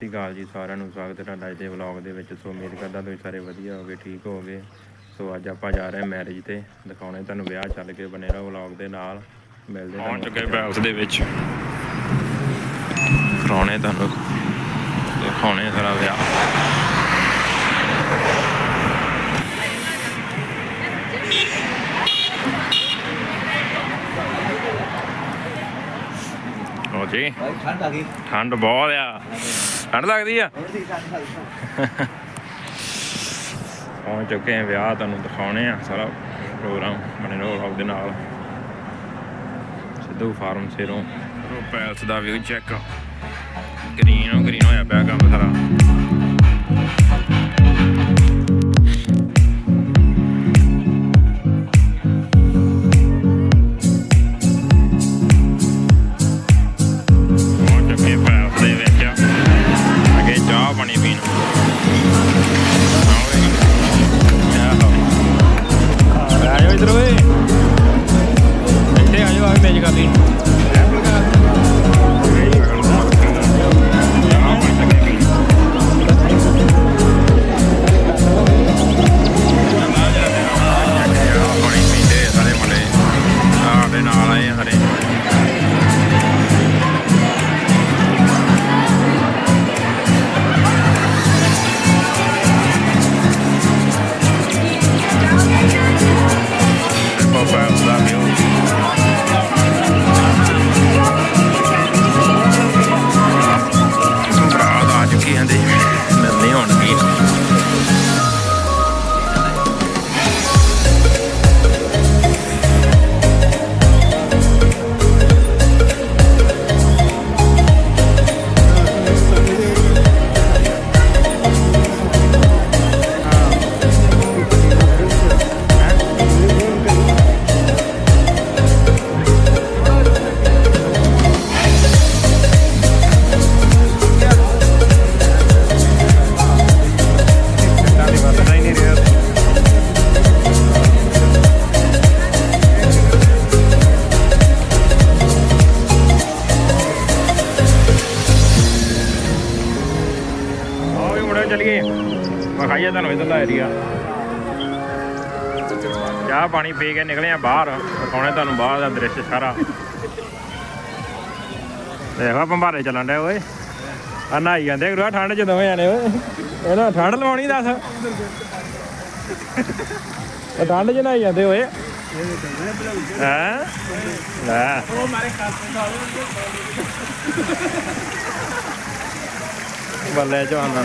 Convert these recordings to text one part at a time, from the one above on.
ਸਤਿ ਸ਼੍ਰੀ ਅਕਾਲ ਜੀ ਸਾਰਿਆਂ ਨੂੰ ਸਵਾਗਤ ਹੈ ਤੁਹਾਡਾ ਅੱਜ ਦੇ ਵਲੌਗ ਦੇ ਵਿੱਚ। ਸੋ ਉਮੀਦ ਕਰਦਾ ਤੁਸੀਂ ਸਾਰੇ ਵਧੀਆ ਹੋਗੇ ਠੀਕ ਹੋਗੇ ਸੋ ਅੱਜ ਆਪਾਂ ਜਾ ਰਹੇ ਹਾਂ ਮੈਰਿਜ ਤੇ ਦਿਖਾਉਣੇ ਤੁਹਾਨੂੰ ਵਿਆਹ ਚੱਲ ਕੇ ਬਨੇ ਰਹੋ ਵਲੌਗ ਦੇ ਨਾਲ। ਮਿਲਦੇ ਪਹੁੰਚ ਚੁੱਕੇ ਪੈਲਸ ਦੇ ਵਿੱਚ। ਕਰਾਉਣੇ ਤੁਹਾਨੂੰ ਦਿਖਾਉਣੇ ਸਾਰਾ ਵਿਆਹ। ਹੋ ਜੀ। ਠੰਡ ਆ ਗਈ। ਠੰਡ ਬਹੁਤ ਆ। ਠੰਡ ਲੱਗਦੀ ਆ? ਪਹੁੰਚ ਚੁੱਕੇ ਆ ਵਿਆਹ ਤੁਹਾਨੂੰ ਦਿਖਾਉਣੇ ਆ ਸਾਰਾ ਪ੍ਰੋਗਰਾਮ ਬਣੇ ਰਹੋ ਵਲੌਗ ਦੇ ਨਾਲ। ਸਿੱਧੂ ਫਾਰਮ ਸਿਰੋਂ। ਰੋ ਪੈਲਸ ਦਾ ਵਿਊ ਚੈੱਕ ਗ੍ਰੀਨ ਗ੍ਰੀਨ ਹੋਇਆ ਪਿਆ ਕੰਮ ਸਾਰਾ। ਆਓ ਆ ਇਧਰ ਓਏ ਇੱਥੇ ਆ ਆ ਕੇ ਮੇਜ ਕਰ ਵਿਖਾਈਏ ਤੁਹਾਨੂੰ ਇਧਰਲਾ ਏਰੀਆ ਚਾਹ ਪਾਣੀ ਪੀ ਕੇ ਨਿਕਲੇ ਆ ਬਾਹਰ, ਵਿਖਾਉਣੇ ਤੁਹਾਨੂੰ ਬਾਹਰ ਦਾ ਦ੍ਰਿਸ਼ ਸਾਰਾ। ਦੇਖੋ ਭੰਬਾਰੇ ਚੱਲਣ ਡਿਆ ਓਏ। ਆ ਨਹਾਈ ਜਾਂਦੇ ਗੁਰੂਆ, ਠੰਡ ਚ ਦੋਵੇਂ ਜਾਣੇ ਓਏ। ਇਹਨਾਂ ਠੰਡ ਲਵਾਉਣੀ ਦੱਸ। ਇਹ ਠੰਡ ਚ ਨਹਾਈ ਜਾਂਦੇ ਓਏ। ਹੈ? ਲੈ। ਉਹ ਮਾਰੇ ਬੱਲੇ ਜਵਾਨਾ।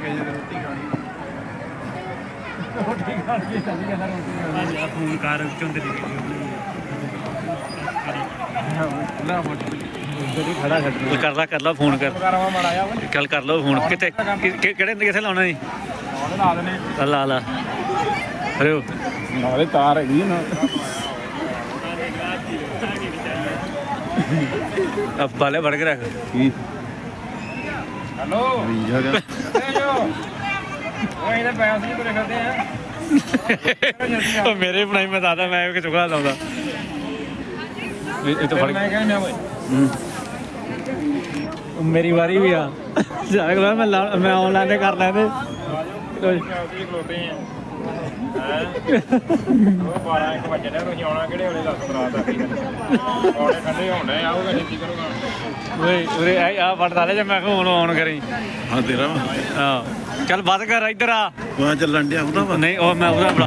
ਫੋਨ ਕਰ ਲਾ ਕਰ ਲਾ ਫੋਨ ਕਰ। ਚੱਲ ਕਰ ਲਓ ਫੋਨ। ਕਿੱਥੇ ਕਿ- ਕਿ- ਕਿਹੜੇ ਕਿੱਥੇ ਲਾਉਣਾ ਜੀ ਲਾ ਦਨੇ ਲਾ ਲਾ। ਅਰੇ ਨਾਲੇ ਤਾਰ ਹੈਗੀ ਨਾ। ਆ ਬਾਲੇ ਵੜ ਕੇ ਰੱਖ। ਕੀ? ਹੈਲੋ। ਉਹ ਇਹਦੇ ਪੈਸੇ ਨਹੀਂ ਤੁਰੇ ਫਿਰਦੇ ਆ। ਉਹ ਮੇਰੇ ਬਣਾਈ ਮੈਂ ਦਾਦਾ ਮੈਂ ਕਿ ਚੁਗਲਾ ਲਾਉਂਦਾ। ਇਹ ਤਾਂ ਫੜ ਮੈਂ ਕਹਿੰਦਾ ਓਏ। ਮੇਰੀ ਵਾਰੀ ਵੀ ਆ। ਜਾ ਕੇ ਮੈਂ ਲਾ- ਮੈਂ ਆਨਲਾਈਨ ਕਰ ਲੈਂਦੇ। ਖਲੋਤੇ ਆ। ਉਹ 12 1 ਵਜੇ ਨੇ ਤੁਸੀਂ ਆਉਣਾ ਕਿਹੜੇ ਵੇਲੇ ਦੱਸ ਬਰਾਤ ਆ ਆਉਣੇ ਠੰਡੇ ਹੋਣੇ ਆਊਗਾ ਛੇਤੀ ਕਰੂਗਾ ਓਏ ਉਰੇ ਆ ਆ ਵੜਦਾ ਲੈ ਜੇ ਮੈਂ ਕਿਹਾ ਹੁਣ ਆਨ ਕਰੀ। ਹਾਂ ਤੇਰਾ ਹਾਂ। ਚੱਲ ਵੱਧ ਕਰ ਇੱਧਰ ਆ। ਵਾਹ ਚੱਲਣ ਡਿਆ ਉਹਦਾ ਨਹੀਂ ਉਹ ਮੈਂ ਉਹਦਾ ਬੜਾ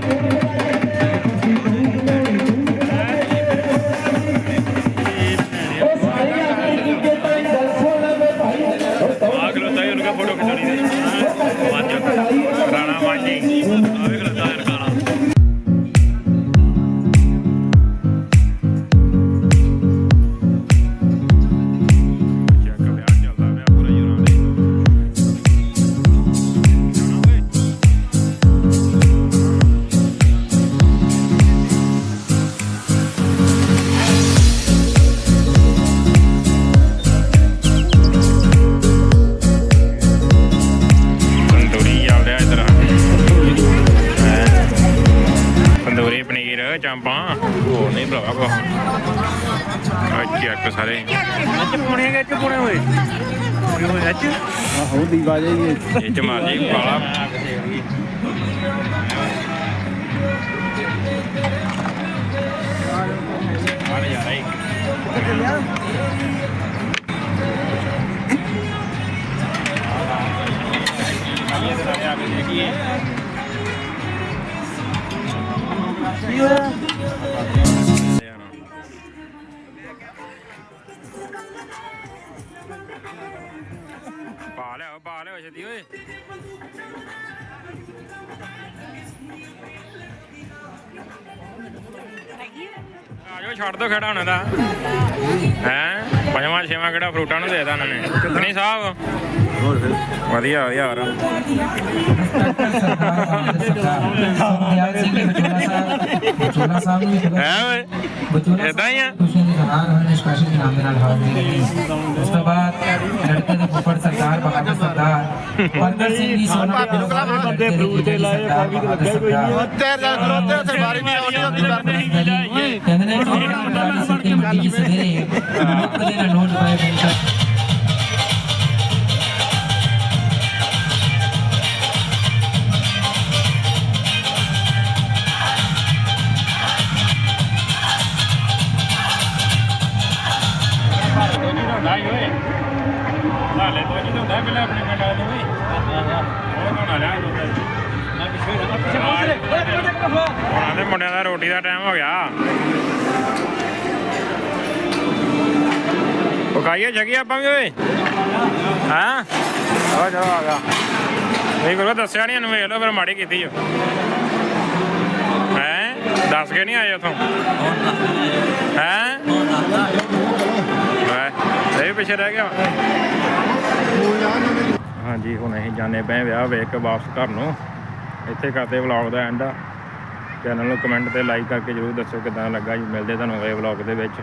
ਚਾਂਪਾਂ। ਹੋਰ ਨਹੀਂ ਭਰਾਵਾ ਕੋ ਆ ਚੱਕ ਸਾਰੇ। ਅੱਜ ਪੁਣੇ ਗਏ ਕਿ ਪੁਣੇ ਹੋਏ। ਹੋਏ ਅੱਜ। ਆਹੋ ਦੀਵਾ ਜੀ ਇਹ ਚ ਮਾਰ ਜੀ ਪਾਲਾ ਪਾ ਲਿਆ ਪਾ ਲਿਆ ਛੇਤੀ, ਓਏ। ਆਜੋ ਛੱਡ ਦੋ ਖੜਾ ਉਹਨਾਂ ਦਾ ਹੈ? ਪੰਜਵਾਂ, ਛੇਵਾਂ ਕਿਹੜਾ ਫਰੂਟਾਂ ਨੂੰ ਦੇਦਾ ਉਹਨਾਂ ਨੇ। ਕਿਤਨੀ ਸਾਹਿਬ ਹੋਰ ਫਿਰ? ਵਧੀਆ ਵਧੀਆ ਯਾਰ ਬਚੋਲਾ ਸਾਹਿਬ ਨੂੰ ਹੈ ਓਏ? ਬਚੋਲਾ ਹੀ ਆ? ਖੁਸ਼ੀਆਂ ਦੀ ਸਪੈਸ਼ਲ ਇਨਾਮ ਦੇ ਨਾਲ ਹਾਜ਼ਰੀ ਲਈ ਉਸ ਤੋਂ ਬਾਅਦ ਲੜਕੇ ਦੇ ਫੁੱਫੜ ਸਰਦਾਰ ਬਹਾਦਰ ਸਰਦਾਰ ਪਰਦਰ ਸਿੰਘ ਦੀ ਸੋਨਾ ਪਿਲਵਾ ਬੰਦੇ ਫਰੂਟ ਤੇ ਲਾਏ ਕਾਫੀ ਤੇ ਲੱਗਿਆ ਕੋਈ ਨਹੀਂ ਤੇਰੇ ਨਾਲ ਖਲੋਤੇ ਉੱਥੇ ਬਾਰੀ ਨਹੀਂ ਆਉਣੀ ਹੁੰਦੀ ਕਹਿੰਦੇ ਨੇ ਚੋਰਾਂ ਦਾ ਸਿੱਕੇ ਮਿੱਟੀ ਸਵੇਰੇ ਮੁੱਕ ਦੇ ਨੋਟ ਪਾਏ ਬੰਦਾ ਲਾਈ ਓਏ। ਨਾਲੇ ਤੋਂ ਨਹੀਂ ਹੁੰਦਾ ਪਹਿਲਾਂ ਆਪਣੇ ਪਿੰਡ ਵਾਲੇ ਨੂੰ ਓਏ ਉਹ ਕੋਣਾ ਲਿਆ ਉਹਨਾਂ ਦੇ ਮੁੰਡਿਆਂ ਦਾ ਰੋਟੀ ਦਾ ਟਾਈਮ ਹੋ ਗਿਆ। ਪਕਾਈਏ ਜਗੀ ਆਪਾਂ ਵੀ ਓਏ? ਹਾਂ? ਆ ਜਾ ਆ ਗਿਆ ਨਹੀਂ ਕੋਈ ਦੱਸਿਆ ਨਹੀਂ ਇਹਨੂੰ ਵੇਖ ਲਓ ਫਿਰ ਮਾੜੀ ਕੀਤੀ ਓ। ਹੈ? ਦੱਸ ਕੇ ਨਹੀਂ ਆਏ ਉਥੋਂ? ਹੈ? ਪਿੱਛੇ ਰਹਿ ਗਿਆ ਹਾਂਜੀ, ਹੁਣ ਅਸੀਂ ਜਾਣੇ ਪਏ ਵਿਆਹ ਵੇਖ ਕੇ ਵਾਪਸ ਘਰ ਨੂੰ। ਇੱਥੇ ਕਰਦੇ ਵਲੌਗ ਦਾ ਐਂਡ ਚੈਨਲ ਨੂੰ ਕਮੈਂਟ ਤੇ ਲਾਈਕ ਕਰਕੇ ਜਰੂਰ ਦੱਸੋ ਕਿਦਾਂ ਲੱਗਾ ਜੀ। ਮਿਲਦੇ ਤੁਹਾਨੂੰ ਅਗਲੇ ਵਲੌਗ ਦੇ ਵਿੱਚ।